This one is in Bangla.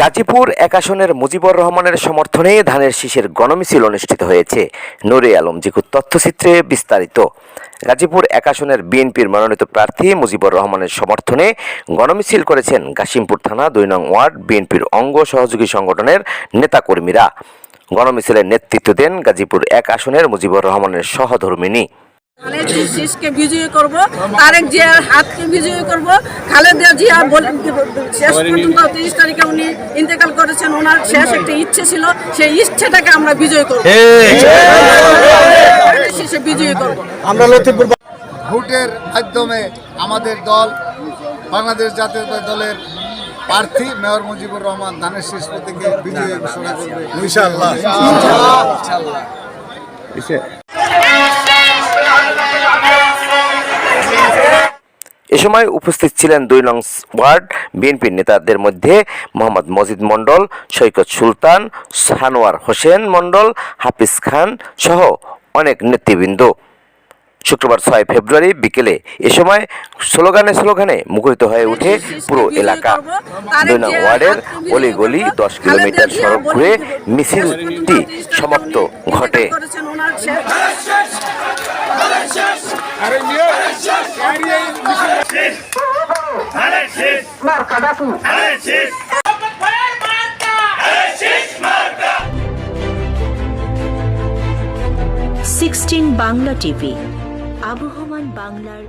গাজীপুর এক আসনের মুজিবুর রহমানের সমর্থনে ধানের শীষের গণমিছিল অনুষ্ঠিত হয়েছে। নুরে আলম জিকুর তথ্যচিত্রে বিস্তারিত। গাজীপুর এক আসনের বিএনপির মনোনীত প্রার্থী মুজিবুর রহমানের সমর্থনে গণমিছিল করেছেন গাসিমপুর থানা দুই নং ওয়ার্ড বিএনপির অঙ্গ সহযোগী সংগঠনের নেতাকর্মীরা। গণমিছিলের নেতৃত্ব দেন গাজীপুর এক আসনের মুজিবুর রহমানের সহধর্মিনী। ধানের শীষকে বিজয়ী করব তারেক জিয়ার হাতকে বিজয়ী করব। খালেদা জিয়া শেষ পর্যন্ত তিরিশ তারিখে উনি ইন্তেকাল করেছেন ওনার শেষ একটা ইচ্ছে ছিল সেই ইচ্ছেটাকে আমরা বিজয় করব। ধানের বিজয়ী করব। আমরা লতিফপুর ভোটের মাধ্যমে আমাদের দল বাংলাদেশ জাতীয়তা দলের প্রার্থী মেয়র মুজিবুর রহমান ধানের শীষ প্রতীকে বিজয়ী ঘোষণা করবে। ইনশাআল্লাহ। এ সময় উপস্থিত ছিলেন দুই নং ওয়ার্ড বিএনপির নেতাদের মধ্যে মোহাম্মদ মজিদ মণ্ডল, সৈকত সুলতান, সানোয়ার হোসেন মণ্ডল, হাফিজ খান সহ অনেক নেতৃবৃন্দ। শুক্রবার ছয় ফেব্রুয়ারি বিকেলে এ সময় স্লোগানে স্লোগানে মুখরিত হয়ে ওঠে পুরো এলাকা। দুই নং ওয়ার্ডের অলিগলি দশ কিলোমিটার সড়ক ঘুরে মিছিলটি সমাপ্ত ঘটে। শেষ সিক্সটিন বাংলা টিভি আবহমান বাংলার